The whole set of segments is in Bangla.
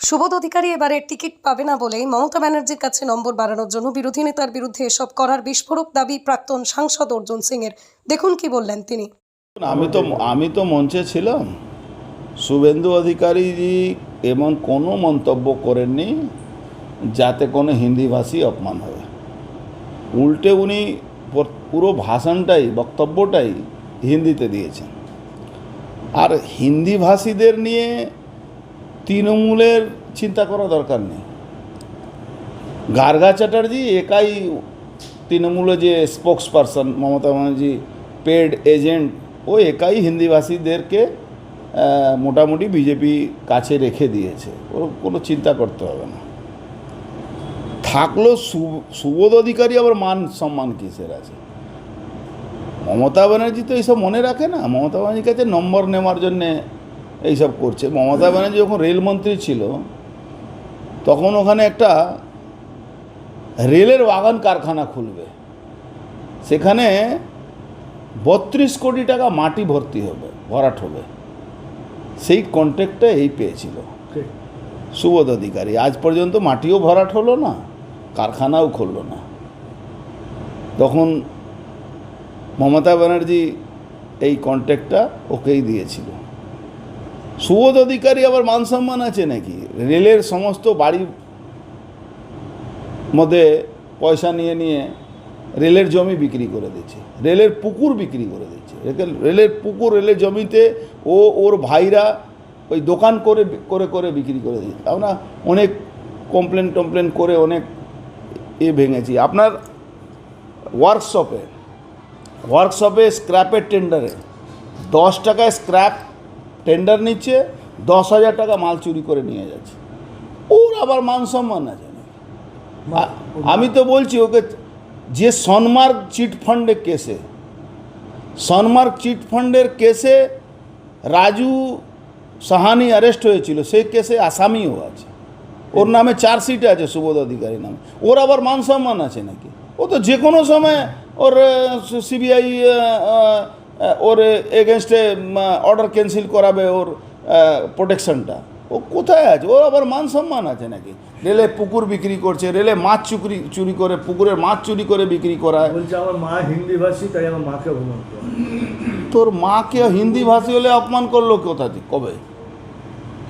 সুবোধ অধিকারী এবারে টিকিট পাবে না বলেই মমতা ব্যানার্জির কাছে নম্বর বাড়ানোর জন্য বিরোধী নেতার বিরুদ্ধে এসব করার বিস্ফোরক দাবি প্রাক্তন সাংসদ অর্জুন সিং এর দেখুন কি বললেন তিনি। আমি তো আমি তো মঞ্চে ছিলাম। শুভেন্দু অধিকারী এমন কোনো মন্তব্য করেননি যাতে কোনো হিন্দিভাষী অপমান হয়। উল্টে উনি পুরো ভাষণটাই, বক্তব্যটাই হিন্দিতে দিয়েছেন। আর হিন্দিভাষীদের নিয়ে তৃণমূলের চিন্তা করা দরকার নেই। গার্গা চ্যাটার্জি একাই তৃণমূলে যে spokesperson Mamata Banerjee paid agent ও একাই হিন্দিভাষীদেরকে মোটামুটি বিজেপি কাছে রেখে দিয়েছে। ওর কোনো চিন্তা করতে হবে না। থাকল সুবোধ অধিকারী আবার মান সম্মান কিসের আছে? মমতা ব্যানার্জি তো এইসব মনে রাখে না। মমতা ব্যানার্জির কাছে নম্বর নেওয়ার জন্যে এইসব করছে। মমতা ব্যানার্জি যখন রেলমন্ত্রী ছিল তখন ওখানে একটা রেলের বাগান কারখানা খুলবে। সেখানে বত্রিশ কোটি টাকা মাটি ভর্তি হবে ভরাট হবে। সেই কন্ট্রাক্টটা এই পেয়েছিল। সুবোধ অধিকারী। আজ পর্যন্ত মাটিও ভরাট হলো না কারখানাও খুললো না। তখন মমতা ব্যানার্জি এই কন্ট্রাক্টটা ওকেই দিয়েছিল। সুবোধ অধিকারী আবার মান সম্মান আছে নাকি? রেলের সমস্ত বাড়ি মধ্যে পয়সা নিয়ে নিয়ে রেলের জমি বিক্রি করে দিচ্ছে। রেলের পুকুর বিক্রি করে দিচ্ছে। রেলের পুকুর, রেলের জমিতে ও ওর ভাইরা ওই দোকান করে করে করে বিক্রি করে দিচ্ছে। আমরা অনেক কমপ্লেন টমপ্লেন করে অনেক এ ভেঙেছি। আপনার ওয়ার্কশপে ওয়ার্কশপে স্ক্র্যাপের টেন্ডারে দশ টাকায় স্ক্র্যাপ টেন্ডার নিচ্ছে দশ হাজার টাকা মাল চুরি করে নিয়ে যাচ্ছে। ওর আবার মান সম্মান আছে। নাকি? আমি তো বলছি ওকে যে সনমার্গ চিট ফান্ডে কেসে সনমার্গ চিট ফান্ডের কেসে রাজু সাহানি অ্যারেস্ট হয়েছিল সেই কেসে আসামিও আছে। ওর নামে চার্জশিট আছে সুবোধ অধিকারী নামে। ওর আবার মান সম্মান আছে নাকি? ও তো যে কোনো সময় ওর সিবিআই ওর এগেনস্টে অর্ডার ক্যান্সেল করাবে ওর প্রোটেকশনটা ও কোথায় আছে? ওর আবার মান সম্মান আছে নাকি? রেলে পুকুর বিক্রি করছে রেলে মাছ চুরি চুরি করে পুকুরের মাছ চুরি করে বিক্রি করায়। বলছে আমার মা হিন্দি ভাষী তাই আমার মাকে অপমান করে। তোর মাকে হিন্দি ভাষী হলে অপমান করল কোথা কবে?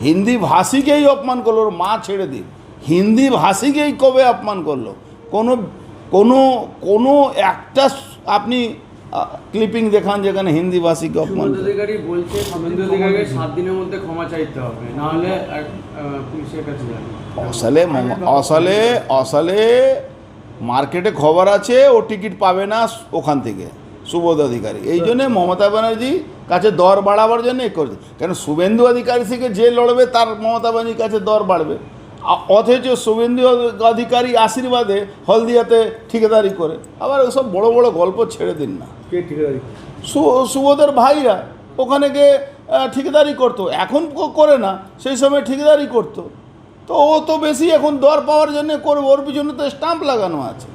হিন্দি ভাষীকেই অপমান করল ওর মা ছেড়ে দিন হিন্দি ভাষীকেই কবে অপমান করল? কোনো কোনো কোনো একটা আপনি ক্লিপিং দেখান যেখানে হিন্দি ভাষীকে অপমান। অধিকারী বলছে শুভেন্দু অধিকারীকে সাত দিনের মধ্যে ক্ষমা চাইতে হবে নাহলে পুলিশের কাছে আসলে আসলে মার্কেটে খবর আছে ও টিকিট পাবে না ওখান থেকে সুবোধ অধিকারী এই জন্যে মমতা ব্যানার্জি কাছে দর বাড়াবার জন্য এ করছে। কেন শুভেন্দু অধিকারী থেকে যে লড়বে তার মমতা ব্যানার্জির কাছে দর বাড়বে। অথচ শুভেন্দু অধিকারী আশীর্বাদে হলদিয়াতে ঠিকাদারি করে। আবার ওসব বড় বড় গল্প ছেড়ে দিন না। কে ঠিকাদারি ভাইরা ওখানে গিয়ে ঠিকাদারি করতো। এখন করে না সেই সময় ঠিকাদারি করতো। তো ও তো বেশি এখন দর পাওয়ার জন্য করবে ওর পিছনে তো স্টাম্প লাগানো আছে।